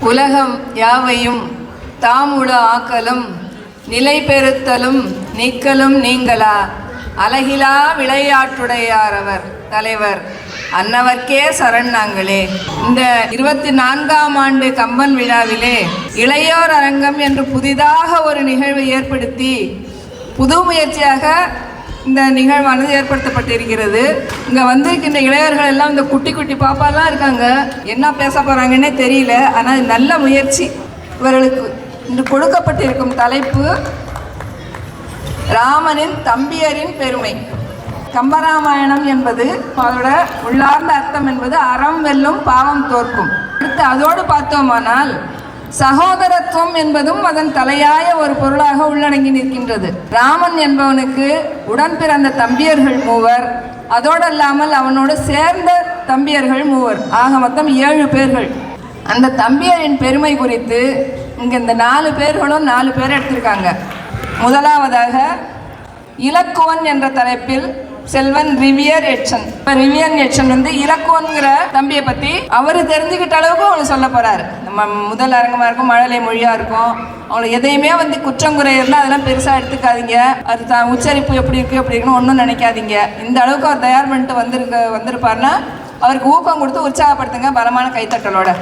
உலகம் யாவையும் தாமுள ஆக்கலும் நிலை பெறுத்தலும் நீக்கலும் நீங்களா? அழகிலா விளையாட்டுடையார் அவர் தலைவர் அன்னவர்க்கே சரண் நாங்களே. இந்த இருபத்தி நான்காம் ஆண்டு கம்பன் விழாவிலே இளையோர் அரங்கம் என்று புதிதாக ஒரு நிகழ்வு ஏற்படுத்தி புது முயற்சியாக இந்த நிகழ்வானது ஏற்படுத்தப்பட்டிருக்கிறது. இங்கே வந்திருக்கின்ற இளைஞர்கள் எல்லாம் இந்த குட்டி குட்டி பாப்பாலாம் இருக்காங்க. என்ன பேச போகிறாங்கன்னே தெரியல. ஆனால் நல்ல முயற்சி இவர்களுக்கு. இன்று கொடுக்கப்பட்டிருக்கும் தலைப்பு ராமனின் தம்பியரின் பெருமை. கம்பராமாயணம் என்பது அதோட உள்ளார்ந்த அர்த்தம் என்பது அறம் வெல்லும் பாவம் தோற்கும். அடுத்து அதோடு பார்த்தோமானால் சகோதரத்துவம் என்பதும் அதன் தலையாய ஒரு பொருளாக உள்ளடங்கி நிற்கின்றது. ராமன் என்பவனுக்கு உடன் பிறந்த தம்பியர்கள் மூவர். அதோடு அல்லாமல் அவனோடு சேர்ந்த தம்பியர்கள் மூவர். ஆக மொத்தம் ஏழு பேர்கள். அந்த தம்பியரின் பெருமை குறித்து இங்கே இந்த நாலு பேர்களும் நாலு பேர் எடுத்திருக்காங்க. முதலாவதாக இலக்குவன் என்ற தலைப்பில் செல்வன் ரிவியர் எட்சன். இப்போ ரிவியன் எட்சன் வந்து இலக்கோங்கிற தம்பியை பற்றி அவர் தெரிஞ்சுக்கிட்ட அளவுக்கு அவங்க சொல்ல போகிறாரு நம்ம முதல் அரங்கமாக இருக்கும் மழலை மொழியாக இருக்கும். அவங்களுக்கு எதையுமே வந்து குற்றம் குறை இருந்தால் அதெல்லாம் பெருசாக எடுத்துக்காதீங்க. அது தான் உச்சரிப்பு எப்படி இருக்குது எப்படி இருக்குன்னு ஒன்றும் நினைக்காதீங்க. இந்த அளவுக்கு அவர் தயார் பண்ணிட்டு வந்திருக்க வந்திருப்பாருன்னா அவருக்கு ஊக்கம் கொடுத்து உற்சாகப்படுத்துங்க பலமான கைத்தட்டலோட.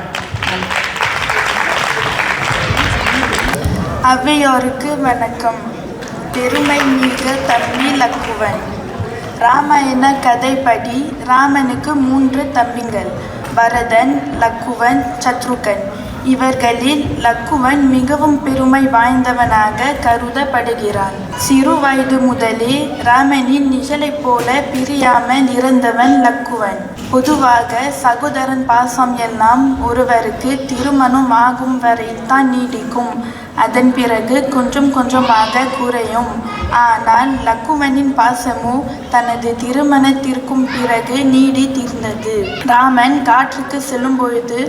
அவ்வையோருக்கு வணக்கம். பெருமை மிக தம்பி லக்குவன். ராமாயண கதைப்படி ராமனுக்கு மூன்று தம்பிகள் பரதன் லக்குவன் சத்ருகன். இவர்களில் லக்குவன் மிகவும் பெருமை வாய்ந்தவனாக கருதப்படுகிறான். சிறு வயது முதலே ராமனின் நிழலைப் போல பிரியாமல் இருந்தவன் லக்குவன். பொதுவாக சகோதரன் பாசம் எல்லாம் ஒருவருக்கு திருமணம் ஆகும் வரைத்தான் நீடிக்கும். அதன் பிறகு கொஞ்சம் கொஞ்சமாக குறையும் ஆனால் லக்குவனின் பாசமோ தனது திருமணத்திற்கும் பிறகு நீடித்திருந்தது ராமன் காற்றுக்கு செல்லும் பொழுது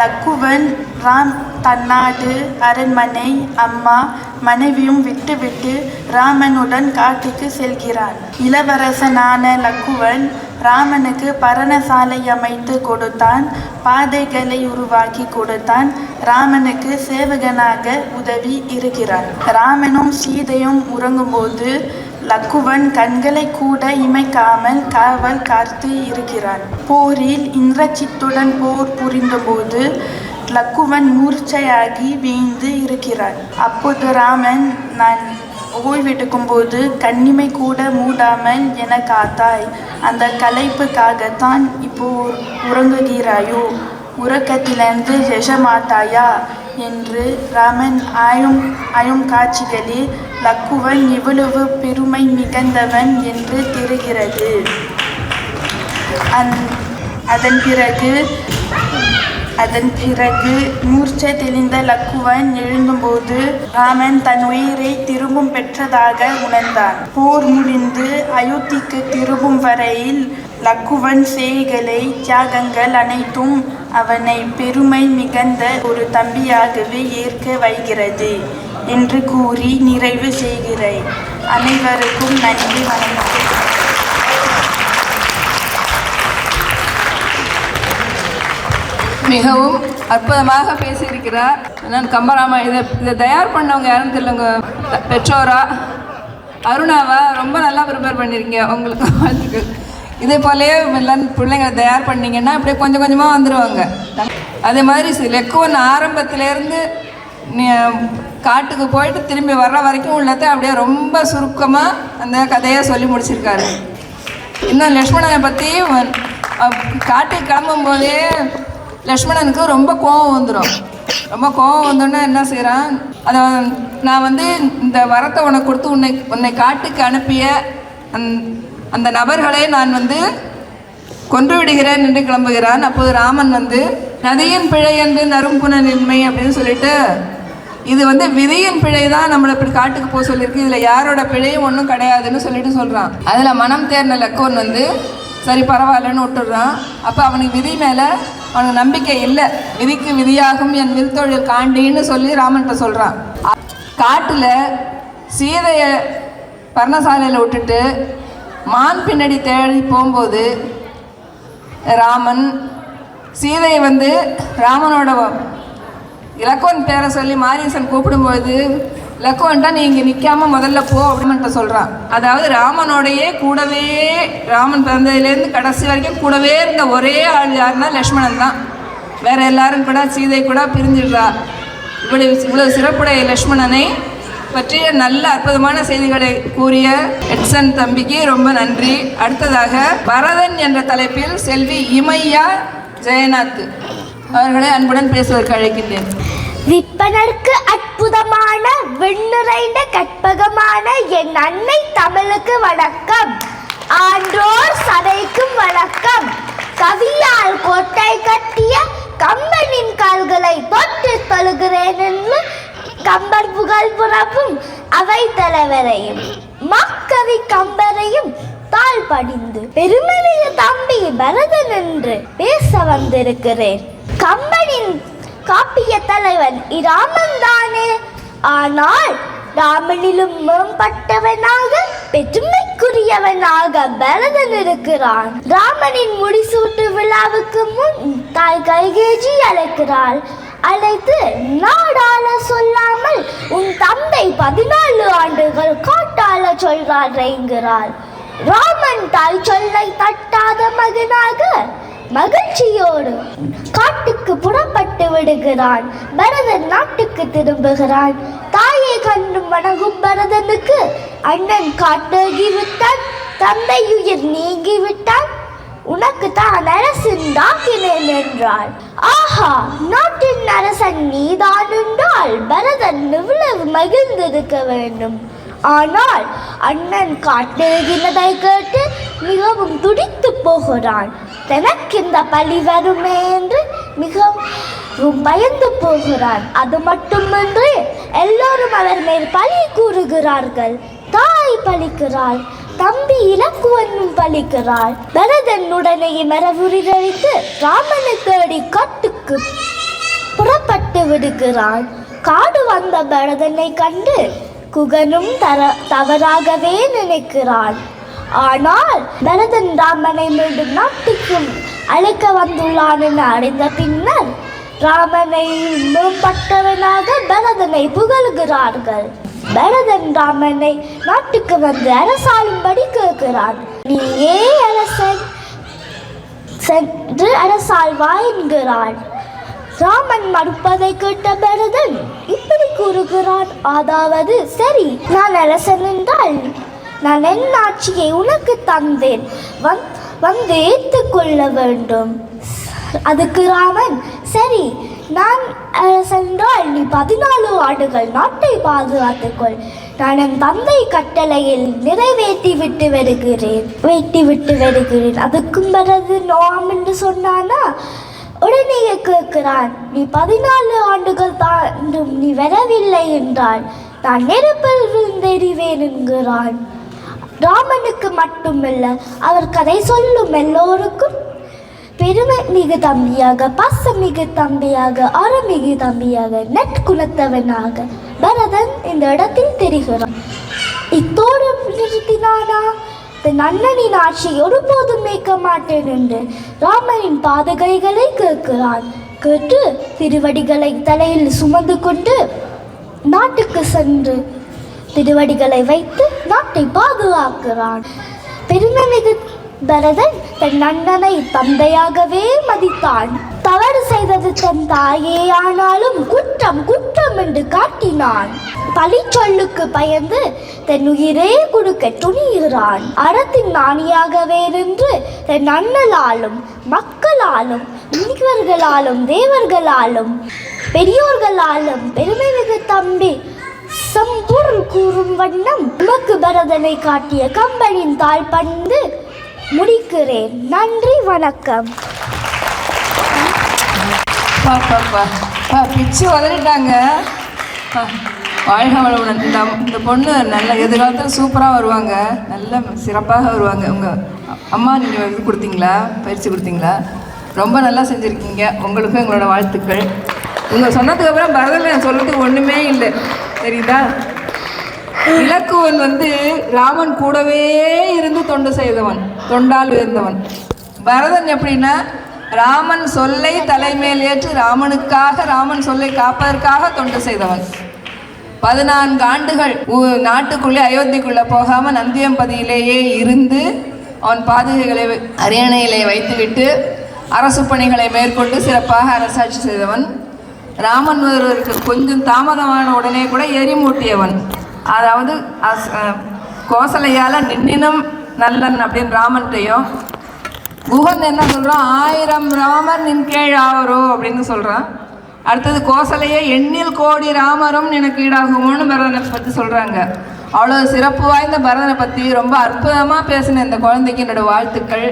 லக்குவன் ராம் தன்னாடு அரண்மனை அம்மா மனைவியும் விட்டுவிட்டு ராமனுடன் காட்டுக்கு செல்கிறான். இளவரசனான லக்குவன் ராமனுக்கு பரணசாலை அமைத்து கொடுத்தான் பாதைகளை உருவாக்கி கொடுத்தான் ராமனுக்கு சேவகனாக உதவி இருக்கிறான். ராமனும் சீதையும் உறங்கும்போது லக்குவன் கண்களை கூட இமைக்காமல் காவல் காத்து இருக்கிறான். போரில் இந்திரச்சித்துடன் போர் புரிந்தபோது லக்குவன் மூர்ச்சையாகி வீழ்ந்து இருக்கிறான். அப்போது ராமன் நான் ஓய்வெடுக்கும் போது கண்ணிமை கூட மூடாமல் என காத்தாய் அந்த களைப்புக்காகத்தான் இப்போ உறங்குகிறாயோ? உறக்கத்திலிருந்து எழமாட்டாயா என்று ராமன் ஆயும் ஆயும் காட்சிகளில் லக்குவன் இவ்வளவு பெருமை மிகுந்தவன் என்று தெரிகிறது. அந் அதன் பிறகு அதன் பிறகு மூர்ச்சை தெளிந்த லக்குவன் எழுந்தபோது ராமன் தன் உயிரை திரும்பும் பெற்றதாக உணர்ந்தான். போர் முடிந்து அயோத்திக்கு திரும்பும் வரையில் லக்குவன் செய்களை தியாகங்கள் அனைத்தும் அவனை பெருமை மிகுந்த ஒரு தம்பியாகவே ஏற்க வைகிறது என்று கூறி நிறைவு செய்கிறேன். அனைவருக்கும் நன்றி வணக்கம். மிகவும் அற்புதமாக பேசியிருக்கிறார். நான் கம்பராமா இதை இதை தயார் பண்ணவங்க யாருன்னு தெரியல பெற்றோரா? அருணாவா? ரொம்ப நல்லா ப்ரிப்பேர் பண்ணியிருக்கீங்க உங்களுக்கு. வாழ்த்துக்கள் இதே போலயே எல்லாம் பிள்ளைங்களை தயார் பண்ணீங்கன்னா அப்படியே கொஞ்சம் கொஞ்சமாக வந்துடுவாங்க அதே மாதிரி லெக்குவன் ஆரம்பத்திலேருந்து காட்டுக்கு போயிட்டு திரும்பி வர்ற வரைக்கும் உள்ளதை அப்படியே ரொம்ப சுருக்கமாக அந்த கதையை சொல்லி முடிச்சிருக்காரு. இன்னும் லக்ஷ்மணனை பற்றி காட்டுக்கு கிளம்பும் போதே லக்ஷ்மணனுக்கு ரொம்ப கோபம் வந்துடும் ரொம்ப கோபம் வந்தோடனே என்ன செய்கிறான் அதை நான் வந்து இந்த வரத்தை உனக்கு கொடுத்து உன்னை உன்னை காட்டுக்கு அனுப்பிய அந் அந்த நபர்களை நான் வந்து கொன்று விடுகிறேன் என்று கிளம்புகிறான். அப்போது ராமன் வந்து நதியின் பிழை என்று நறும்புணனின்மை அப்படின்னு சொல்லிட்டு இது வந்து விதியின் பிழை தான் நம்மளை இப்படி காட்டுக்கு போக சொல்லியிருக்கு. இதில் யாரோட பிழையும் ஒன்றும் கிடையாதுன்னு சொல்லிட்டு சொல்கிறான் அதில் மனம் தேர்ந்த லக்கோன் வந்து சரி பரவாயில்லன்னு விட்டுடுறான். அப்போ அவனுக்கு விதி மேலே அவனுக்கு நம்பிக்கை இல்லை. விதிக்கு விதியாகும் என் வில்தொழில் காண்டின்னு சொல்லி ராமன்கிட்ட சொல்கிறான் காட்டில் சீதையை பர்ணசாலையில் விட்டுட்டு மான் பின்னாடி தேடி போகும்போது ராமன் சீதையை வந்து ராமனோட இலக்கோன் பேரை சொல்லி மாரியசன் கூப்பிடும்போது லக்குவன்ட்டா நீ இங்கே நிற்காம முதல்ல போ அப்படின்னு சொல்கிறான் அதாவது ராமனோடையே கூடவே ராமன் பிறந்ததுலேருந்து கடைசி வரைக்கும் கூடவே இருந்த ஒரே ஆள் யாருன்னா லக்ஷ்மணன் தான். வேற எல்லாரும் கூட சீதை கூட பிரிஞ்சிடுறா. இவ்வளவு இவ்வளவு சிறப்புடைய லக்ஷ்மணனை பற்றிய நல்ல அற்புதமான செய்திகளை கூறிய எட்சன் தம்பிக்கு ரொம்ப நன்றி. அடுத்ததாக பரதன் என்ற தலைப்பில் செல்வி இமையா ஜெயநாத். அவர்களை அன்புடன் பேசுவதற்கு அழைக்கின்றேன். விற்பனருக்கு அற்புதமான விண்ணுறைந்த கற்பகமான என் அன்னை தமிழுக்கு வணக்கம். ஆன்றோர் சபைக்கும் வணக்கம். கவியால் கோட்டை கட்டிய கம்பனின் கால்களை தொட்டு தொழுகிறேன் என்று கம்பர் புகழ் புறப்பும் அவை தலைவரையும் மக்கவி கம்பரையும் தாழ் படிந்து பெருமைமிகு தம்பி பரதன் என்று பேச வந்திருக்கிறேன். கம்பனின் காப்பிய தலைவன். இராமன் தானே. ஆனால் ராமனிலும் மேம்பட்டவனாக பெருமைக்குரியவனாக பரதன் இருக்கிறான். ராமனின் முடிசூட்டு விழாவுக்கு முன் தாய் கைகேஜி அழைக்கிறாள். அழைத்து நாடாள சொல்லாமல் உன் தந்தை பதினாலு ஆண்டுகள் காட்டாள சொல்றார் என்கிறாள். ராமன் தாய் சொல்லை தட்டாத மகனாக மகிழ்ச்சியோடு காட்டுக்கு புறப்பட்டு விடுகிறான். பரதன் நாட்டுக்கு திரும்புகிறான். தாயை கண்டு வணங்கும் பரதனுக்கு அண்ணன் காட்டாகி விட்டான் தந்தை உயிர் நீங்கி விட்டான் உனக்கு தான் அரசன் தாக்கினேன் என்றாள். ஆஹா நாட்டின் அரசன் நீதான் என்றால் பரதன் இவ்வளவு மகிழ்ந்திருக்க வேண்டும். ஆனால் அண்ணன் காட்டுகிறதை கேட்டு மிகவும் துடித்து போகிறான். தனக்கு இந்த பழி வருமே என்று மிகவும் பயந்து போகிறான். அது மட்டுமின்றி எல்லோரும் அவர் மேல் பழி கூறுகிறார்கள். தாய் பழிக்கிறாள் தம்பி இலக்குவனும் பழிக்கிறாள். பரதன் உடனே மரபுரிதழித்து ராமனை தேடி காட்டுக்கு புறப்பட்டு விடுகிறான். காடு வந்த பரதனை கண்டு குகனும் தர தவறாகவே நினைக்கிறான். ஆனால் பரதன் ராமனை மீண்டும் நாட்டுக்கும் அழைக்க வந்துள்ளான் என அறிந்த பின்னர் ராமனை மேம்பட்டவனாக பரதனை புகழ்கிறார்கள். பரதன் ராமனை நாட்டுக்கு வந்து அரசாளும்படி கேட்கிறான். நீயே அரசன் சென்று அரசாழ்வா என்கிறான். ராமன் மறுப்பதை கேட்ட பரதன் இப்படி கூறுகிறான். அதாவது சரி நான் அரசன் என்றால் நான் என் ஆட்சியை உனக்கு தந்தேன். வந் வந்து ஏற்றுக்கொள்ள வேண்டும். அதுக்கு ராமன் சரி நான் சென்றால் நீ பதினாலு ஆண்டுகள் நாட்டை பாதுகாத்துக்கொள் நான் என் தந்தை கட்டளையில் நிறைவேற்றி விட்டு வருகிறேன் வேட்டி விட்டு வருகிறேன். அதுக்கும் பிறகு நோம் என்று சொன்னானா? உடனே கேட்கிறான் நீ பதினாலு ஆண்டுகள் தாண்டும் நீ வரவில்லை என்றால் நான் நெருப்பில் விழுந்தெறிவேன் என்கிறான். ராமனுக்கு மட்டுமல்ல அவர் கதை சொல்லும் எல்லோருக்கும் பெருமை மிகு தம்பியாக பாசமிகு தம்பியாக அறமிகு தம்பியாக நட்குணத்தவனாக பரதன் இந்த இடத்தில் தெரிகிறான். இத்தோடு நிறுத்தினானா தன் அண்ணனின் ஒருபோதும் மேய்க்க மாட்டேன் என்று ராமனின் பாதகைகளை கேட்கிறான். கேட்டு திருவடிகளை தலையில் சுமந்து கொண்டு நாட்டுக்கு சென்று திருவடிகளை வைத்து நாட்டை பாதுகாக்கிறான். பெருமைமிகு பரதன் தன் நண்பனை தந்தையாகவே மதித்தான். தவறு செய்தது தன் தாயே ஆனாலும் குற்றம் குற்றம் என்று காட்டினான். பழி சொல்லுக்கு பயந்து தன் உயிரே கொடுக்க துணிகிறான். அறத்தின் நாணியாகவே நின்று தன் அண்ணலாலும் மக்களாலும் முனிவர்களாலும் தேவர்களாலும் பெரியோர்களாலும் பெருமைமிகு தம்பி சம்பொருள் கூறும் வண்ணம் உமக்கு பரதனை காட்டிய கம்பனின் தாழ் பண்டு முடிக்கிறேன். நன்றி வணக்கம். பா பா பிச்சு உதறிட்டாங்க வாழ்க வளமுடன். இந்த இந்த பொண்ணு நல்ல எதிர்காலத்தில் சூப்பராக வருவாங்க. நல்ல சிறப்பாக வருவாங்க. உங்கள் அம்மா நீங்கள் இது கொடுத்தீங்களா? பயிற்சி கொடுத்தீங்களா? ரொம்ப நல்லா செஞ்சுருக்கீங்க. உங்களுக்கும் எங்களோட வாழ்த்துக்கள். உங்கள் சொன்னதுக்கப்புறம் அப்புறம் சொல்கிறதுக்கு ஒன்றுமே இல்லை. தெரியுதா? இலக்குவன் வந்து ராமன் கூடவே இருந்து தொண்டு செய்தவன் தொண்டால் உயர்ந்தவன் பரதன் எப்படின்னா ராமன் சொல்லை தலைமையில் ஏற்று ராமனுக்காக ராமன் சொல்லை காப்பதற்காக தொண்டு செய்தவன். பதினான்கு ஆண்டுகள் நாட்டுக்குள்ளே அயோத்திக்குள்ளே போகாமல் நந்தியம்பதியிலேயே இருந்து அவன் பாதுகைகளை அரியணையிலே வைத்துவிட்டு அரசு பணிகளை மேற்கொண்டு சிறப்பாக அரசாட்சி செய்தவன். ராமன் வருவதற்கு கொஞ்சம் தாமதமான உடனே கூட எரிமூட்டியவன். அதாவது அஸ்- கோசலையால் நின்னினம் நல்லன் அப்படின்னு ராமன்ட்டையும் குகன் என்ன சொல்கிறோம் ஆயிரம் ராமர் நின் கீழ் ஆவரோ அப்படின்னு சொல்கிறான் அடுத்தது கோசலையே எண்ணில் கோடி ராமரும் எனக்கு ஈடாகுமோன்னு பரதனை பற்றி சொல்கிறாங்க அவ்வளோ சிறப்பு வாய்ந்த பரதனை பற்றி ரொம்ப அற்புதமாக பேசின இந்த குழந்தைக்கு என்னோடய வாழ்த்துக்கள்.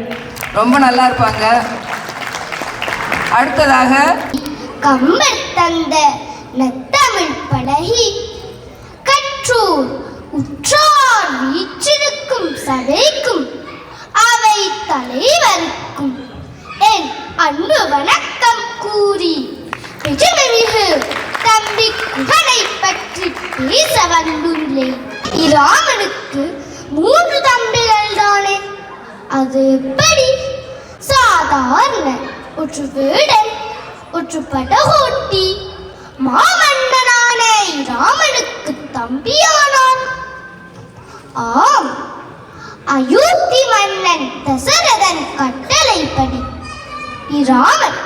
ரொம்ப நல்லா இருப்பாங்க. அடுத்ததாக கம்பர் தந்த நத்தமிழ் படகி. கற்றோர் உற்றார் வீச்சிருக்கும் சடைக்கும் அவை தலைவருக்கும் என் அன்பு வணக்கம் கூறி பெருமிகு தம்பி குகனை பற்றி பேச வந்துள்ளேன். இராமனுக்கு மூன்று தம்பிகள் தானே? அது எப்படி? சாதாரண ஒரு வேடன் உற்றுப்பட படகோட்டி மாமன்னனான ராமனுக்கு தம்பியானான். ஆம் அயோத்தி மன்னன் தசரதன் கட்டளைப்படி இராமன்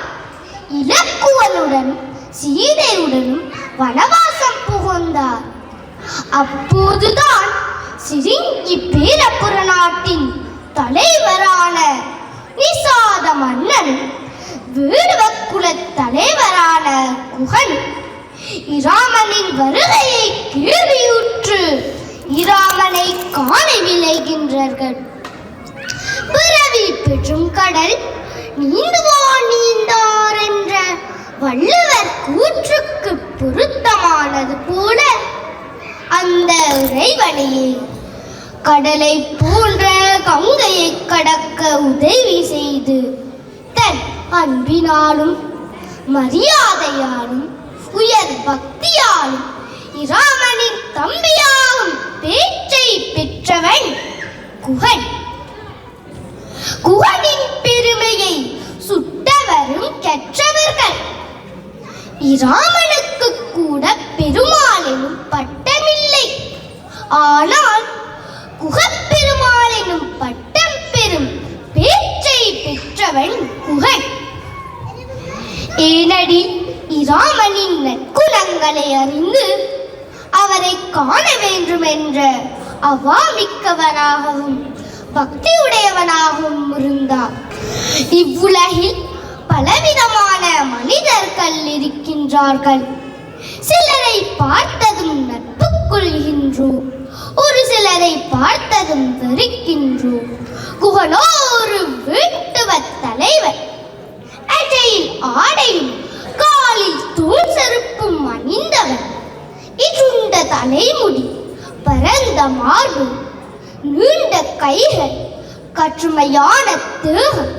இலக்குவனுடன் சீதையுடனும் வனவாசம் புகுந்தார். அப்போதுதான் சிரிங்கி பேரப்புற நாட்டின் தலைவரான நிசாத மன்னன் வீடுவக்குல தலைவரான குகன் இராமனின் வருகையை கேள்வியுற்று இராமனை காண விளைகின்றார்கள். பிறவி பெற்றும் கடல் நீந்துவான் நீந்தார் என்ற வள்ளுவர் கூற்றுக்கு பொருத்தமானது போல அந்த இறைவனையே கடலை போன்ற கங்கையை கடக்க உதவி செய்து அன்பினாலும் மரியாதையாலும் உயர் பக்தியாலும் இராமனின் தம்பியாகும் பேச்சை பெற்றவன் குகன். குகனின் பெருமையை சுட்டவரும் கற்றவர்கள். இராமனுக்கு கூட பெருமாளையும் பட்டமில்லை. ஆனால் குகன் ஏனடி? இராமனின் நற்குணங்களை அறிந்து அவரை காண வேண்டும் என்ற அவாமிக்கவனாகவும் பக்தியுடையவனாகவும் இருந்தார். இவ்வுலகில் பலவிதமான மனிதர்கள் இருக்கின்றார்கள். சிலரை பார்த்ததும் நட்பு கொள்கின்றோம் ஒரு சிலரை பார்த்ததும் வெறுக்கின்றோம் குகனோ ஒரு வீட்டுவ தலைவர் அஜையில் ஆடையும் காலில் தோல் செருப்பும் அணிந்தவன். இருண்ட தலைமுடி பரந்த மார்பு நீண்ட கைகள் கற்றுமையான தேகம்.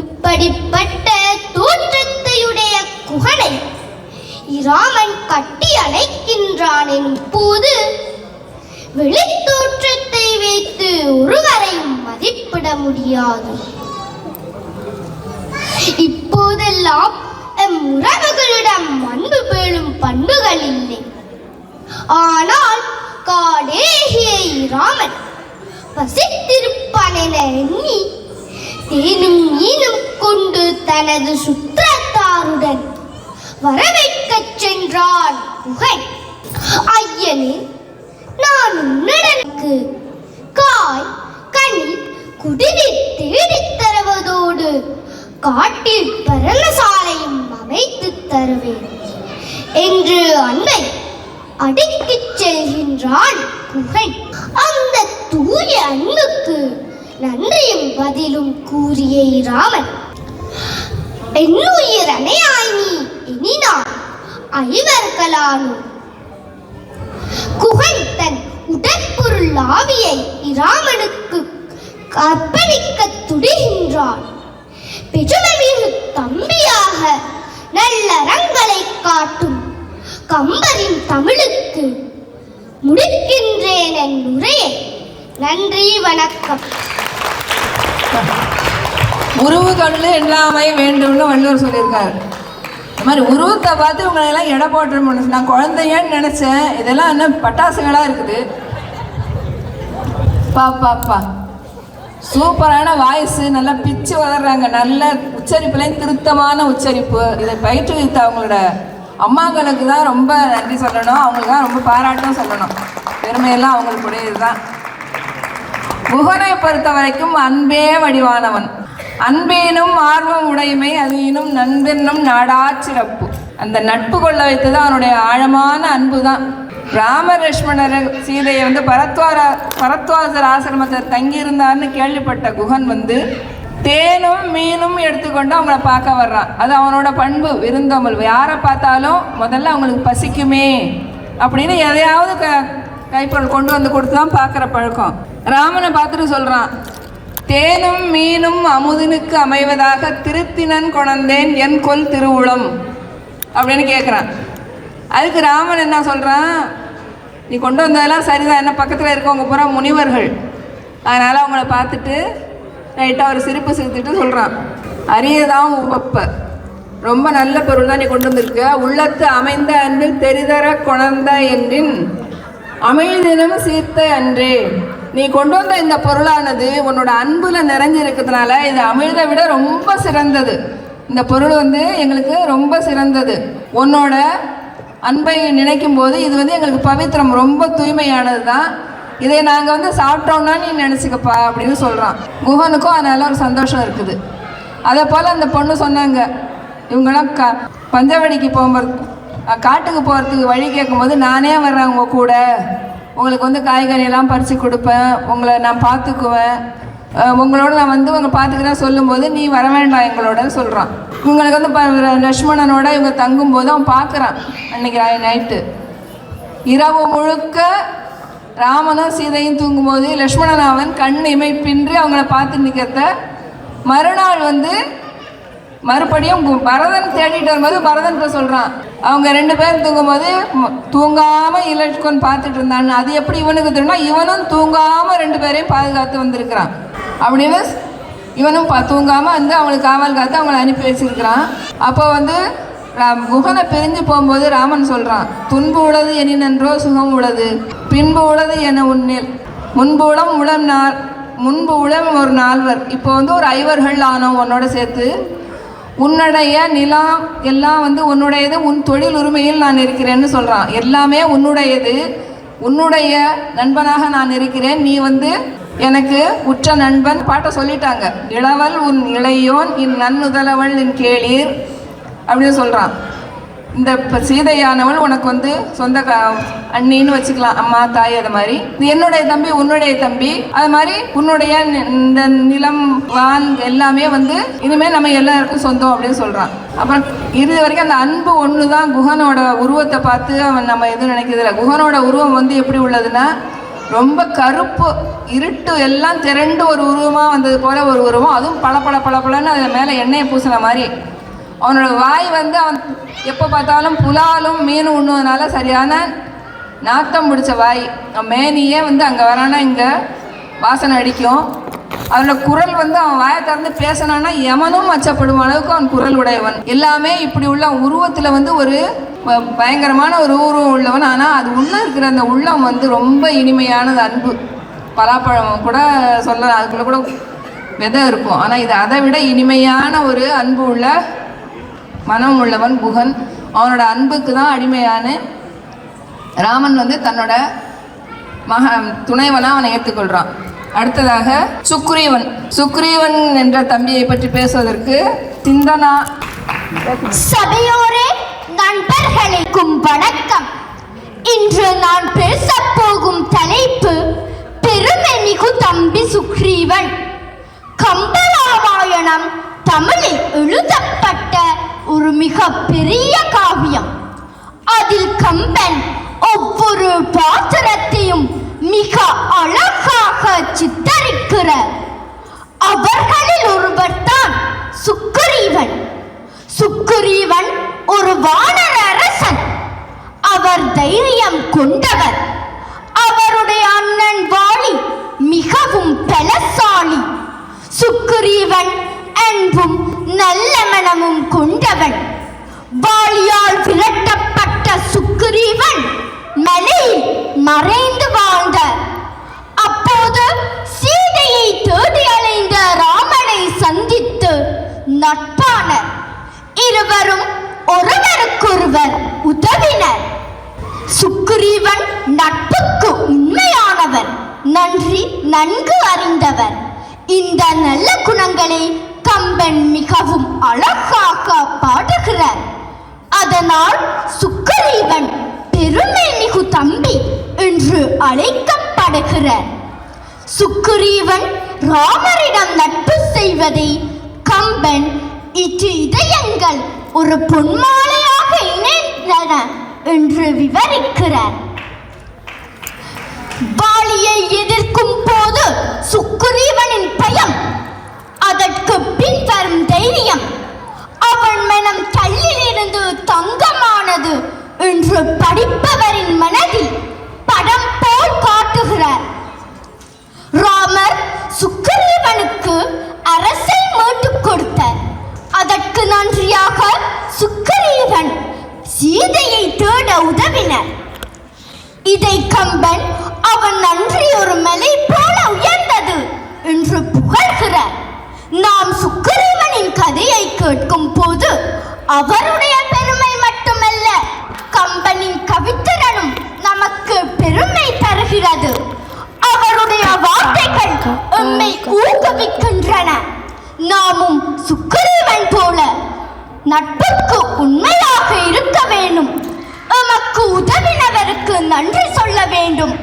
இப்படிப்பட்ட தோற்றத்தையுடைய குகனை இராமன் கட்டி அணைக்கின்றான் எனும் போது வெளித்தோற்றத்தை வைத்து ஒருவரையும் மதிப்பிட முடியாது. இப்போதெல்லாம் எம் உறவுகளிடம் அன்பு பேணும் பண்புகள் இல்லை. ஆனால் காடேகிய ராமன் பசித்திருப்பான் என எண்ணி தேனும் மீனும் கொண்டு தனது சுற்றத்தாருடன் வரவேற்கச் சென்றான் குகன் ஐயனே நான் உன்னிடனுக்கு காய் கனி குடிநீர் தேடித் தருவதோடு காட்டு பரணசாலையும் அமைத்துத் தருவேன் என்று அன்னை அடுக்கிச் செல்கின்றான் குகன் அந்த தூய அன்புக்கு நன்றியும் பதிலும் கூறிய ராமன். என்னுயிர் அணையாய் நீ எனினான் ஐவர்களானோம் குகன் தன் உடற்பொருள் ஆவியை இராமனுக்கு அர்ப்பணிக்க துடிகின்றான் பெருமைமிகு தம்பியாக நல்ல ரங்களை காட்டும் கம்பரின் தமிழுக்கு முடிக்கின்றேன் என் உரையை நன்றி வணக்கம். உருவு கண்டு எல்லாமே வேண்டும்னு வள்ளுவர் சொல்லியிருக்காரு. இந்த மாதிரி உருவத்தை பார்த்து உங்களை எல்லாம் எடை போட்டு நான் குழந்தையன்னு நினச்சேன். இதெல்லாம் என்ன பட்டாசுகளாக இருக்குது? பா பா பா. சூப்பரான வாய்ஸ் நல்லா பிச்சு வளர்றாங்க. நல்ல உச்சரிப்புலையும் திருத்தமான உச்சரிப்பு. இதை பயிற்றுவித்த அவங்களோட அம்மாக்களுக்கு தான் ரொம்ப நன்றி சொல்லணும். அவங்களுக்கு தான் ரொம்ப பாராட்டும் சொல்லணும். பெருமையெல்லாம் அவங்களுக்குடைய இதுதான் குகனை பொறுத்த வரைக்கும் அன்பே வடிவானவன். அன்பேனும் ஆர்வம் உடைமை அதீனும் நண்பென்னும் நாடா சிறப்பு. அந்த நட்பு கொள்ள வைத்தது அவனுடைய ஆழமான அன்பு தான் ராம லட்சுமணர் சீதையை வந்து பரத்வார பரத்வாசர் ஆசிரமத்தில் தங்கியிருந்தார்னு கேள்விப்பட்ட குகன் வந்து தேனும் மீனும் எடுத்துக்கொண்டு அவங்கள பார்க்க வர்றான். அது அவனோட பண்பு விருந்தோம்பல். யாரை பார்த்தாலும் முதல்ல அவங்களுக்கு பசிக்குமே அப்படின்னு எதையாவது க கைப்பொருள் கொண்டு வந்து கொடுத்து தான் பார்க்குற பழக்கம். ராமனை பார்த்துட்டு சொல்கிறான் தேனும் மீனும் அமுதனுக்கு அமைவதாக திருத்தினன் கொணந்தேன் என் கொல் திருவுளம் அப்படின்னு கேட்குறான் அதுக்கு ராமன் என்ன சொல்கிறான் நீ கொண்டு வந்ததெல்லாம் சரிதான் என்ன பக்கத்தில் இருக்கவங்க பூரா முனிவர்கள். அதனால் அவங்கள பார்த்துட்டு லைட்டாக ஒரு சிரிப்பு சிரித்துட்டு சொல்கிறான் அரியதான் உவப்ப. ரொம்ப நல்ல பொருள் தான் நீ கொண்டு வந்திருக்க. உள்ளத்து அமைந்த அன்று தெரிதர கொணர்ந்த என்றின் அமைதினம் சீர்த்த அன்றே. நீ கொண்டு வந்த இந்த பொருளானது உன்னோட அன்பில் நிறைஞ்சிருக்கிறதுனால இது அமிழ்தை விட ரொம்ப சிறந்தது. இந்த பொருள் வந்து எங்களுக்கு ரொம்ப சிறந்தது. உன்னோட அன்பை நினைக்கும் போது இது வந்து எங்களுக்கு பவித்திரம் ரொம்ப தூய்மையானது தான் இதை நாங்கள் வந்து சாப்பிட்டோம்னா நீ நினச்சிக்கப்பா அப்படின்னு சொல்கிறான் குஹனுக்கும் அதனால ஒரு சந்தோஷம் இருக்குது. அதே போல் அந்த பொண்ணு சொன்னாங்க இவங்கெல்லாம் க பஞ்சவடிக்கு போகும்போது காட்டுக்கு போகிறதுக்கு வழி கேட்கும்போது நானே வர்றேன் உங்கள் கூட. உங்களுக்கு வந்து காய்கறியெல்லாம் பறித்து கொடுப்பேன். உங்களை நான் பார்த்துக்குவேன். உங்களோட நான் வந்து உங்களை பார்த்துக்கிறேன் சொல்லும்போது நீ வர வேண்டாம் எங்களோடன்னு சொல்கிறான் இவங்களுக்கு வந்து ப- லக்ஷ்மணனோட இவங்க தங்கும்போது அவன் பார்க்குறான் அன்னைக்கு நைட்டு இரவு முழுக்க ராமனும் சீதையும் தூங்கும்போது லக்ஷ்மணன் அவன் கண் இமைப்பின்றி அவங்கள பார்த்து நிற்கிறத மறுநாள் வந்து மறுபடியும் பரதன் தேடிட்டு வரும்போது பரதன்கிட்ட சொல்கிறான் அவங்க ரெண்டு பேரும் தூங்கும்போது தூங்காமல் தூங்காம இலட்கன் பார்த்துட்டு இருந்தான்னு. அது எப்படி இவனுக்கு தெரியும்னா இவனும் தூங்காம ரெண்டு பேரையும் பாதுகாத்து வந்திருக்கிறான். அப்படின்னு இவனும் பா தூங்காம வந்து அவங்களுக்கு காவல் காத்து அவங்கள அனுப்பி வச்சிருக்கிறான். அப்போ வந்து குகனை பிரிஞ்சு போகும்போது ராமன் சொல்கிறான் துன்பு உளது எனினன்றோ சுகம் உளது பின்பு உளது என உன்னில். முன்பு உளம் உளம் நாள் முன்பு உளம் ஒரு நால்வர். இப்போ வந்து ஒரு ஐவர்கள் ஆனோம் உன்னோட சேர்த்து. உன்னுடைய நிலம் எல்லாம் வந்து உன்னுடையது உன் தொழில் உரிமையில் நான் இருக்கிறேன்னு சொல்கிறான் எல்லாமே உன்னுடையது. உன்னுடைய நண்பனாக நான் இருக்கிறேன். நீ வந்து எனக்கு உற்ற நண்பன். பாட்டை சொல்லிட்டாங்க. இளவல் உன் இளையோன் இன் நன்னுதலவள் என் கேளீர் அப்படின்னு சொல்கிறான் இந்த இப்போ சீதையானவள் உனக்கு வந்து சொந்த அண்ணின்னு வச்சுக்கலாம் அம்மா தாய் அது மாதிரி. இது என்னுடைய தம்பி உன்னுடைய தம்பி. அது மாதிரி உன்னுடைய இந்த நிலம் வான் எல்லாமே வந்து இனிமேல் நம்ம எல்லாருக்கும் சொந்தம் அப்படின்னு சொல்கிறான் அப்புறம் இறுதி வரைக்கும் அந்த அன்பு ஒன்று தான் குஹனோட உருவத்தை பார்த்து அவன் நம்ம எதுவும் நினைக்கிறதில்ல. குஹனோட உருவம் வந்து எப்படி உள்ளதுன்னா ரொம்ப கருப்பு இருட்டு எல்லாம் திரண்டு ஒரு உருவமாக வந்தது போல ஒரு உருவம். அதுவும் பல பல பல பலன்னு அதில் மேலே எண்ணெயை பூசின மாதிரி. அவனோட வாய் வந்து அவன் எப்போ பார்த்தாலும் புலாலும் மீன் உண்ணுவதுனால சரியான நாத்தம் பிடிச்ச வாய். அவன் மேனியே வந்து அங்கே வரானா இங்கே? வாசனை அடிக்கும். அவனோட குரல் வந்து அவன் வாயை திறந்து பேசினான்னா எவனும் மச்சப்படும் அளவுக்கு அவன் குரல் உடையவன். எல்லாமே இப்படி உள்ள உருவத்தில் வந்து ஒரு ப- பயங்கரமான ஒரு உருவம் உள்ளவன். ஆனால் அது உள்ளே இருக்கிற அந்த உள்ளம் வந்து ரொம்ப இனிமையானது அன்பு. பலாப்பழம் கூட சொல்லலாம். அதுக்குள்ளே கூட விதை இருக்கும். ஆனால் இது அதை விட இனிமையான ஒரு அன்பு உள்ள மனம் உள்ளவன் குகன் அவனோட அன்புக்கு தான் அடிமையான ராமன் வந்து தன்னோட மக துணைவனாக அவனை ஏற்றுக்கொள்கிறான் அடுத்ததாக சுக்ரீவன். சுக்ரீவன் என்ற தம்பியை பற்றி பேசுவதற்கு சிந்தனா சபையோரே நண்பர்களுக்கும் வணக்கம். இன்று நான் பேசப்போகும் தலைப்பு பெருமைமிகு தம்பி சுக்ரீவன். கம்பராமாயணம் தமிழில் எழுதப்பட்ட ஒரு மிக பெரிய காவியம். அதில் கம்பன் ஒவ்வொரு பாத்திரத்தையும் மிக அழகாக சித்தரிக்கிறார். அவர்களில் ஒருவர் தான் சுக்ரீவன் சுக்ரீவன் ஒரு வானர அரசன். அவர் தைரியம் கொண்டவர். அவருடைய அண்ணன் வாலி மிகவும் பலசாலி. சுக்ரீவன் அன்பும் நல்ல மனமும் கொண்டவன். வாளியால் விரட்டப்பட்ட சுக்கிரீவன் மலையில் மறைந்து வாழ்ந்த அப்போது சீதையை தேடி அலைந்த ராமனை சந்தித்து நட்பானர் இருவரும் ஒருவருக்கொருவர் உதவினர். சுக்கிரீவன் நட்புக்கு உண்மையானவன் நன்றி நன்கு அறிந்தவர். இந்த நல்ல குணங்களை கம்பன் மிகவும் அழகாக பாடுகிறார். அதனால் சுக்கரீவன் பெருமை மிகு தம்பி என்று அழைக்கப்படுகிறார். சுக்கிரீவன் ராமரிடம் நட்பு செய்வதை கம்பன் இரு இதயங்கள் ஒரு பொன்மாலையாக இணைந்தன என்று விவரிக்கிறார். வாலியை எதிர்க்கும் போது சுக்குரீவனின் பயம் அதற்கு பின்வரும் தைரியம் அவன் மனம் கல்லிலிருந்து தங்கமானது என்று படிப்பவரின் மனதில் படம் போல் காட்டுகிறார். ராமர் சுக்கிரீவனுக்கு அரசை மீட்டுக் கொடுத்தார். அதற்கு நன்றியாக சுக்கிரீவன் சீதையை தேட உதவினர். இதை கம்பன் அவன் நன்றி ஒரு மலை போல உயர்ந்தது என்று நாம் சுக்கிரீவனின் கதையை கேட்கும் போது அவருடைய பெருமை மட்டுமல்ல கம்பனின் கவித்திறனும் நமக்கு பெருமை தருகிறது. அவருடைய வார்த்தைகள் எம்மை ஊக்குவிக்கின்றன. நாமும் சுக்கிரீவன் போல நட்புக்கு உண்மையாக இருக்க வேண்டும். எமக்கு உதவினவருக்கு நன்றி சொல்ல வேண்டும்.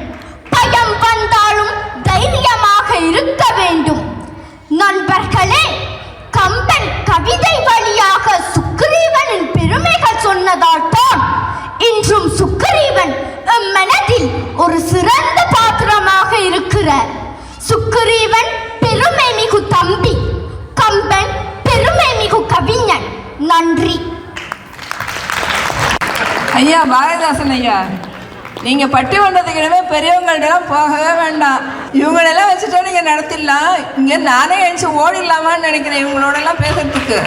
பயம் வந்தாலும் தைரியமாக இருக்க வேண்டும். நண்பர்களே கம்பன் கவிதை வழியாக சுக்ரீவனின் பெருமைகள் சொன்னதால் தான் இன்றும் சுக்ரீவன் எம் மனதில் ஒரு சிறந்த பாத்திரமாக இருக்கிறார் சுக்ரீவன் பெருமை மிகு தம்பி கம்பன் பெருமை மிகு கவிஞன். நன்றி. ஐயா பாரதிதாசன் ஐயா நீங்க பட்டிமன்றத்துக்கு இனிமே பெரியவங்கள்ட்டலாம் போகவே வேண்டாம். இவங்களெல்லாம் வச்சுட்டு நீங்க நடத்திடலாம் இங்க நானே எழுந்து ஓடிடலாமான்னு நினைக்கிறேன். இவங்களோடலாம் பேசுறதுக்கு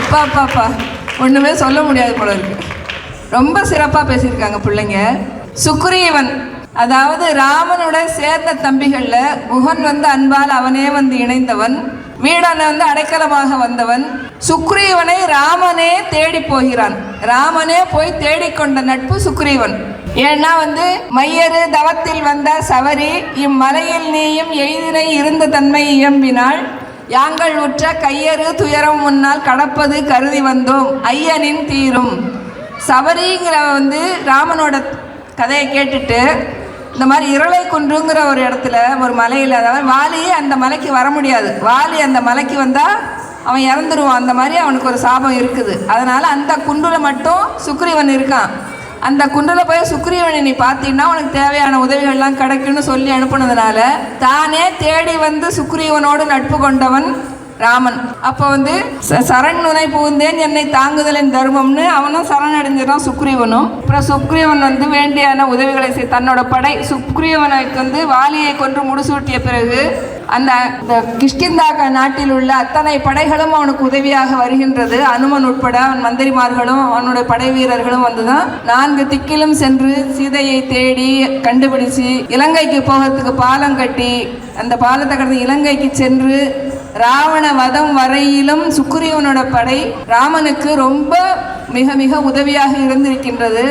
அப்பா அப்பா அப்பா. ஒண்ணுமே சொல்ல முடியாது போல இருக்கு. ரொம்ப சிறப்பா பேசியிருக்காங்க பிள்ளைங்க. சுக்ரீவன் அதாவது ராமனுடன் சேர்ந்த தம்பிகள்ல குகன் வந்து அன்பால் அவனே வந்து இணைந்தவன் வீடனை வந்து அடைக்கலமாக வந்தவன். சுக்ரீவனை ராமனே தேடி போகிறான். ராமனே போய் தேடிக்கொண்ட நட்பு சுக்ரீவன். ஏன்னா வந்து மையரு தவத்தில் வந்த சவரி இம்மலையில் நீயும் எய்தினை இருந்த தன்மை இயம்பினாள். யாங்கள் உற்ற கையறு துயரம் முன்னால் கடப்பது கருதி வந்தோம். ஐயனின் தீரும். சவரிங்கிற வந்து ராமனோட கதையை கேட்டுட்டு இந்த மாதிரி இரளை குன்றுங்கிற ஒரு இடத்துல ஒரு மலையில் அதாவது வாலி அந்த மலைக்கு வர முடியாது. வாலி அந்த மலைக்கு வந்தால் அவன் இறந்துருவான். அந்த மாதிரி அவனுக்கு ஒரு சாபம் இருக்குது. அதனால் அந்த குன்றுல மட்டும் சுக்ரீவன் இருக்கான். அந்த குன்றில் போய் சுக்ரீவனை நீ பார்த்தீங்கன்னா உனக்கு தேவையான உதவிகள்லாம் கிடைக்குன்னு சொல்லி அனுப்புனதுனால தானே தேடி வந்து சுக்ரீவனோடு நட்பு கொண்டவன் ராமன். அப்போ வந்து ச- சரண் நுனை புகுந்தேன் என்னை தாங்குதலின் தர்மம்னு அவனும் சரணடைஞ்சிடான் சுக்ரீவனும். அப்புறம் சுக்ரீவன் வந்து வேண்டியான உதவிகளை செய் தன்னோட படை சுக்ரீவனுக்கு வந்து வாலியை கொன்று முடிசூட்டிய பிறகு அந்த இந்த நாட்டில் உள்ள அத்தனை படைகளும் அவனுக்கு உதவியாக வருகின்றது. அனுமன் உட்பட அவன் மந்திரிமார்களும் அவனுடைய படை வீரர்களும் வந்துதான் நான்கு திக்கிலும் சென்று சீதையை தேடி கண்டுபிடிச்சு இலங்கைக்கு போகிறதுக்கு பாலம் கட்டி அந்த பாலத்தை கடந்து இலங்கைக்கு சென்று ராவண வதம் வரையிலும் சுக்ரீவனோட படை ராமனுக்கு ரொம்ப மிக மிக உதவியாக இருந்திருக்கின்றது.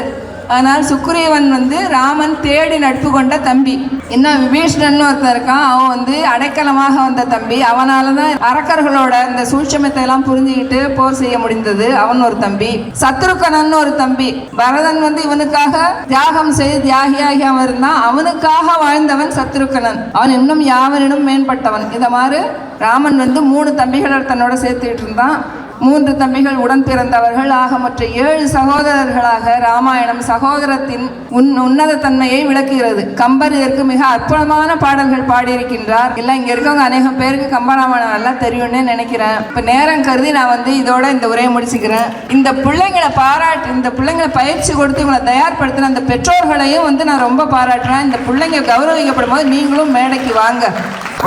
ஆனால் சுக்ரீவன் வந்து ராமன் தேடி நட்பு கொண்ட தம்பி. இன்னும் விபீஷ்ணன் ஒருத்தன் இருக்கான். அவன் வந்து அடைக்கலமாக வந்த தம்பி. அவனால தான் அரக்கர்களோட இந்த சூட்சமத்தை எல்லாம் புரிஞ்சுக்கிட்டு போர் செய்ய முடிந்தது அவன் ஒரு தம்பி. சத்ருகனன் ஒரு தம்பி. பரதன் வந்து இவனுக்காக தியாகம் செய்து தியாகியாகி அவன் இருந்தான். அவனுக்காக வாழ்ந்தவன் சத்ருகணன் அவன் இன்னும் யாவரினும் மேம்பட்டவன். இதை மாதிரி ராமன் வந்து மூணு தம்பிகளை தன்னோட சேர்த்துக்கிட்டு இருந்தான். மூன்று தம்பிகள் உடன் பிறந்தவர்கள் ஆக மற்ற ஏழு சகோதரர்களாக ராமாயணம் சகோதரத்தின் உன் உன்னத தன்மையை விளக்குகிறது. கம்பர் இதற்கு மிக அற்புதமான பாடல்கள் பாடியிருக்கின்றார். இல்லை இங்க இருக்கவங்க அநேகம் பேருக்கு கம்பராமாயணம் நல்லா தெரியும்னு நினைக்கிறேன். இப்ப நேரம் கருதி நான் வந்து இதோட இந்த உரையை முடிச்சுக்கிறேன். இந்த பிள்ளைங்களை பாராட்டு இந்த பிள்ளைங்களை பயிற்சி கொடுத்து இவங்களை தயார்படுத்தின அந்த பெற்றோர்களையும் வந்து நான் ரொம்ப பாராட்டுறேன். இந்த பிள்ளைங்க கௌரவிக்கப்படும் போது நீங்களும் மேடைக்கு வாங்க.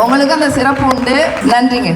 உங்களுக்கு அந்த சிறப்பு உண்டு. நன்றிங்க.